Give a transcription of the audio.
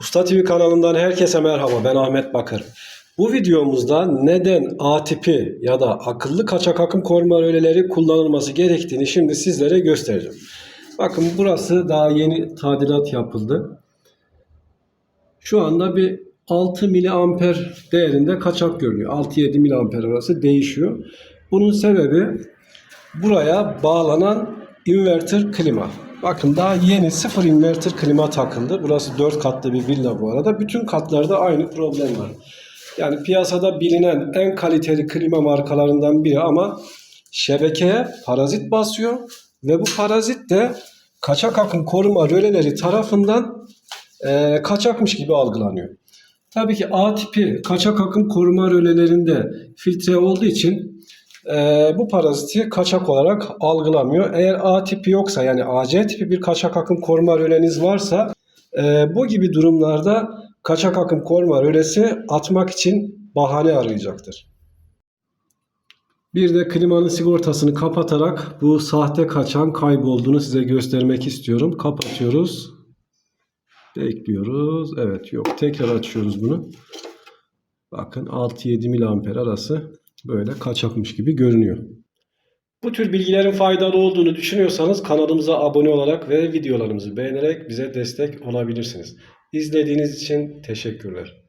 Usta TV kanalından herkese merhaba. Ben Ahmet Bakır. Bu videomuzda neden A tipi ya da akıllı kaçak akım koruma röleleri kullanılması gerektiğini şimdi sizlere göstereceğim. Bakın burası daha yeni tadilat yapıldı. Şu anda bir 6 miliamper değerinde kaçak görünüyor. 6-7 miliamper arası değişiyor. Bunun sebebi buraya bağlanan inverter klima. Bakın daha yeni sıfır inverter klima takıldı. Burası 4 katlı bir villa bu arada. Bütün katlarda aynı problem var. Yani piyasada bilinen en kaliteli klima markalarından biri ama şebekeye parazit basıyor ve bu parazit de kaçak akım koruma röleleri tarafından e, kaçakmış gibi algılanıyor. Tabii ki A tipi kaçak akım koruma rölelerinde filtre olduğu için e, bu paraziti kaçak olarak algılamıyor. Eğer A tipi yoksa yani AC tipi bir kaçak akım koruma röleniz varsa e, bu gibi durumlarda kaçak akım koruma rölesi atmak için bahane arayacaktır. Bir de klimanın sigortasını kapatarak bu sahte kaçan kaybolduğunu size göstermek istiyorum. Kapatıyoruz. Bekliyoruz. Evet yok. Tekrar açıyoruz bunu. Bakın 6-7 miliamper arası böyle kaçakmış gibi görünüyor. Bu tür bilgilerin faydalı olduğunu düşünüyorsanız kanalımıza abone olarak ve videolarımızı beğenerek bize destek olabilirsiniz. İzlediğiniz için teşekkürler.